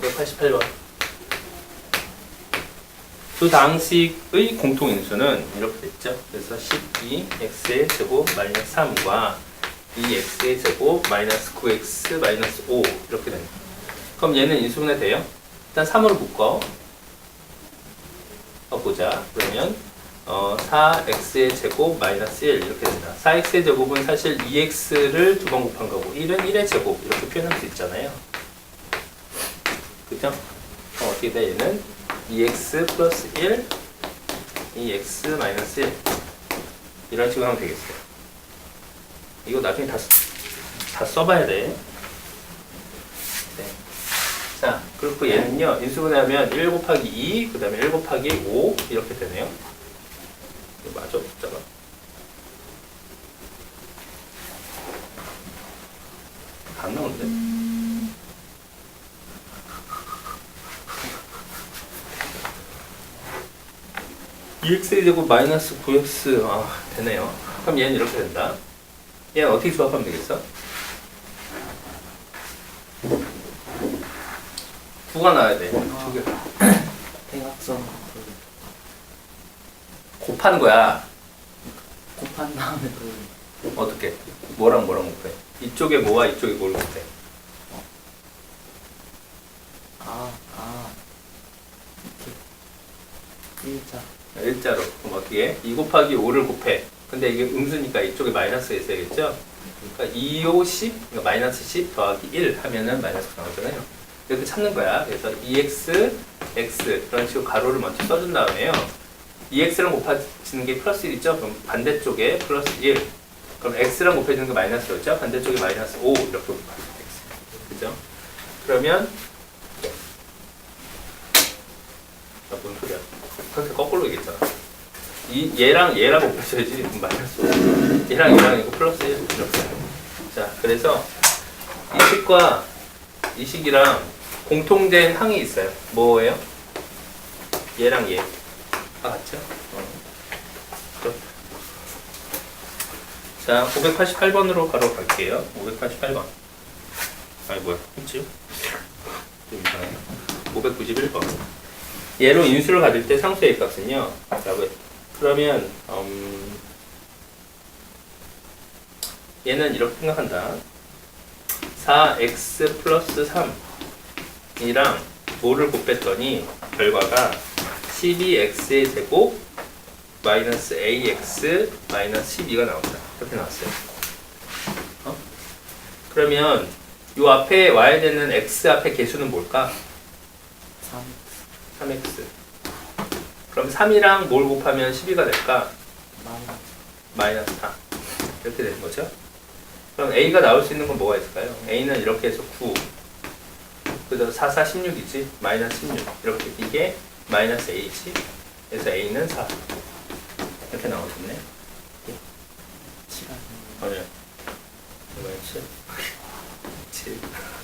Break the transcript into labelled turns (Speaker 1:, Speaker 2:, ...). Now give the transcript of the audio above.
Speaker 1: 588번. 두 방식의 공통인수는 이렇게 됐죠. 그래서 12x의 제곱 마이너스 3과 2x의 제곱 마이너스 9x 마이너스 5 이렇게 됩니다. 그럼 얘는 인수분해 돼요? 일단 3으로 묶어. 어, 보자. 그러면 어, 4x의 제곱 마이너스 1 이렇게 된다. 4x의 제곱은 사실 2x를 두 번 곱한 거고 1은 1의 제곱 이렇게 표현할 수 있잖아요. 그죠? 어, 어떻게 돼? 얘는 2x 플러스 1, 2x 마이너스 1 이런 식으로 하면 되겠어요. 이거 나중에 다, 쓰- 다 써봐야 돼. 네. 자, 그리고 얘는요, 인수분해하면 1 곱하기 2, 그 다음에 1 곱하기 5 이렇게 되네요. 이거 맞아, 숫자가? 안 나오는데? 이 x 의 제곱 마이너스 9x 아 되네요. 그럼 얘는 이렇게 된다. 얘는 어떻게 수합하면 되겠어? 9가 나와야 돼. 두 개.
Speaker 2: 대각선
Speaker 1: 곱하는 거야.
Speaker 2: 곱한 다음에 그
Speaker 1: 어떻게? 뭐랑 뭐랑 곱해? 이쪽에 뭐와 이쪽에 뭘 곱해?
Speaker 2: 아, 아, 이렇게 일자
Speaker 1: 일자로. 어떻게? 2 곱하기 5를 곱해. 근데 이게 음수니까 이쪽에 마이너스가 있어야겠죠? 그러니까 2, 5, 10, 그러니까 마이너스 10 더하기 1 하면은 마이너스가 나오잖아요. 이렇게 찾는 거야. 그래서 2x, x 이런 식으로 가로를 먼저 써준 다음에요. 2x랑 곱해지는 게 플러스 1이죠? 그럼 반대쪽에 플러스 1. 그럼 x랑 곱해지는 게 마이너스였죠? 반대쪽에 마이너스 5 이렇게 곱하면 되겠어요. 그죠? 그러면 아, 뭔 소리야? 그렇게 거꾸로 얘기했잖아. 이 얘랑 얘랑 곱해줘야지 마이너스 5. 얘랑 얘랑 이거 플러스 1 이렇게. 자, 그래서 이 식과 이 식이랑 공통된 항이 있어요. 뭐예요? 얘랑 얘. 아, 같죠? 어. 그렇죠. 자, 588번으로 바로 갈게요. 588번. 아니, 뭐야. 했지? 좀 이상해. 591번. 얘로 인수를 가질 때 상수의 값은요. 그러면 음, 얘는 이렇게 생각한다. 4x 플러스 3이랑 뭐를 곱했더니 결과가 12x의 제곱 마이너스 ax 마이너스 12가 나온다. 이렇게 나왔어요. 어? 그러면 이 앞에 와야 되는 x 앞에 개수는 뭘까?
Speaker 2: 3
Speaker 1: 3x. 그럼 3이랑 뭘 곱하면 12가 될까?
Speaker 2: 마이너스
Speaker 1: 4. 이렇게 되는 거죠. 그럼 A가 나올 수 있는 건 뭐가 있을까요? A는 이렇게 해서 9. 그래서 4, 4, 16이지? 마이너스 16. 이렇게. 이게 마이너스 A지. 그래서 A는 4. 이렇게 나오겠네. 아니요. 뭐였지? 7.